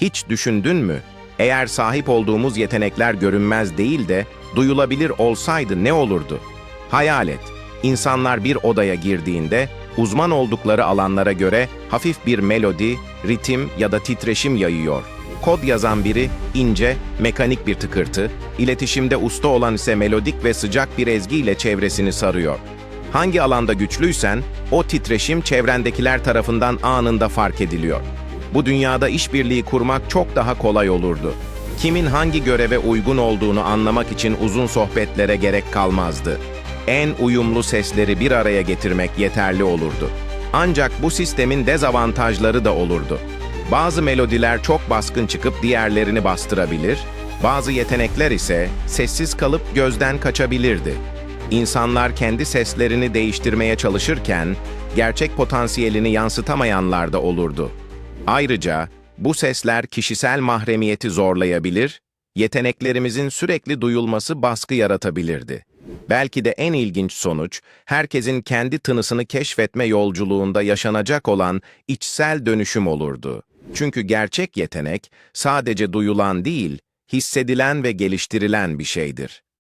Hiç düşündün mü? Eğer sahip olduğumuz yetenekler görünmez değil de duyulabilir olsaydı ne olurdu? Hayal et. İnsanlar bir odaya girdiğinde uzman oldukları alanlara göre hafif bir melodi, ritim ya da titreşim yayıyor. Kod yazan biri ince, mekanik bir tıkırtı, iletişimde usta olan ise melodik ve sıcak bir ezgiyle çevresini sarıyor. Hangi alanda güçlüysen, o titreşim çevrendekiler tarafından anında fark ediliyor. Bu dünyada işbirliği kurmak çok daha kolay olurdu. Kimin hangi göreve uygun olduğunu anlamak için uzun sohbetlere gerek kalmazdı. En uyumlu sesleri bir araya getirmek yeterli olurdu. Ancak bu sistemin dezavantajları da olurdu. Bazı melodiler çok baskın çıkıp diğerlerini bastırabilir, bazı yetenekler ise sessiz kalıp gözden kaçabilirdi. İnsanlar kendi seslerini değiştirmeye çalışırken gerçek potansiyelini yansıtamayanlar da olurdu. Ayrıca bu sesler kişisel mahremiyeti zorlayabilir, yeteneklerimizin sürekli duyulması baskı yaratabilirdi. Belki de en ilginç sonuç, herkesin kendi tınısını keşfetme yolculuğunda yaşanacak olan içsel dönüşüm olurdu. Çünkü gerçek yetenek sadece duyulan değil, hissedilen ve geliştirilen bir şeydir.